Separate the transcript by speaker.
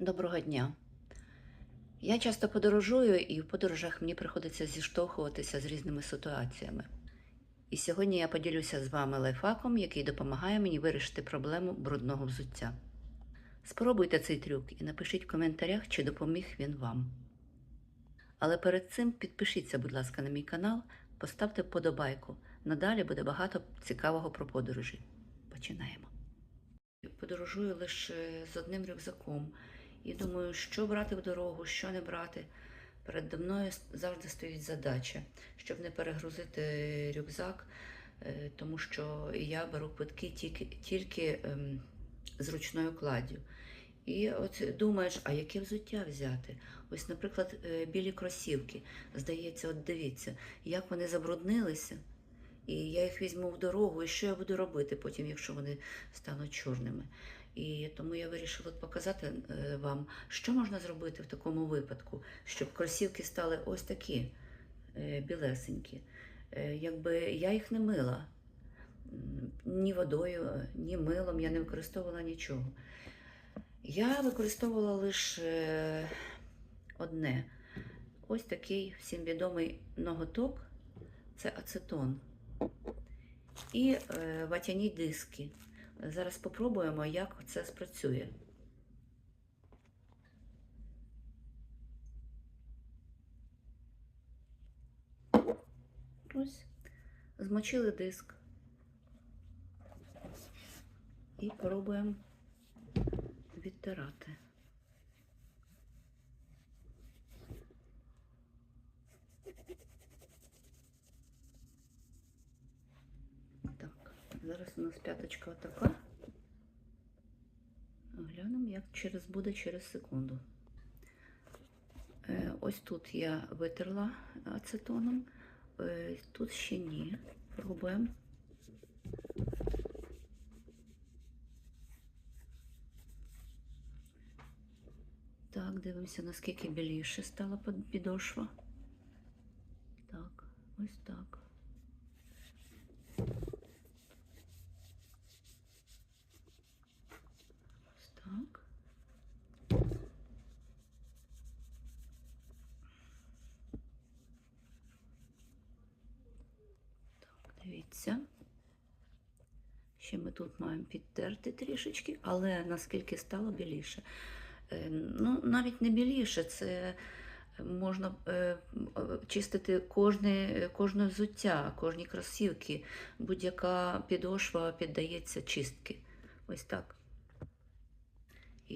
Speaker 1: Доброго дня. Я часто подорожую, і в подорожах мені приходиться зіштовхуватися з різними ситуаціями. І сьогодні я поділюся з вами лайфхаком, який допомагає мені вирішити проблему брудного взуття. Спробуйте цей трюк і напишіть в коментарях, чи допоміг він вам. Але перед цим підпишіться, будь ласка, на мій канал, поставте вподобайку. Надалі буде багато цікавого про подорожі. Починаємо. Подорожую лише з одним рюкзаком і думаю, що брати в дорогу, що не брати. Передо мною завжди стоїть задача, щоб не перегрузити рюкзак, е, тому що я беру квитки тільки, тільки ем, ручною кладдю. І от думаєш, а яке взуття взяти? Ось, наприклад, е, білі кросівки. Здається, от дивіться, як вони забруднилися. І я їх візьму в дорогу, і що я буду робити потім, якщо вони стануть чорними. І тому я вирішила показати е, вам, що можна зробити в такому випадку, щоб кросівки стали ось такі е, білесенькі. Е, Якби я їх не мила ні водою, ні милом, я не використовувала нічого. Я використовувала лише одне. Ось такий всім відомий ноготок це ацетон. І ватяні диски. Зараз спробуємо, як це спрацює. Ось, змочили диск. І пробуємо відтирати. Так, зараз у нас п'яточка така. Глянемо, як через буде через секунду. Е, ось тут я витерла ацетоном, е, тут ще ні. Пробуємо. Так, дивимося, наскільки біліше стала підошва. Так, ось так. Ось так. Так, дивіться. Ще ми тут маємо підтерти трішечки, але наскільки стало біліше. Е, Ну, навіть не біліше, це можна е, е, чистити кожне, кожне взуття, кожні кросівки. Будь-яка підошва піддається чистки. Ось так.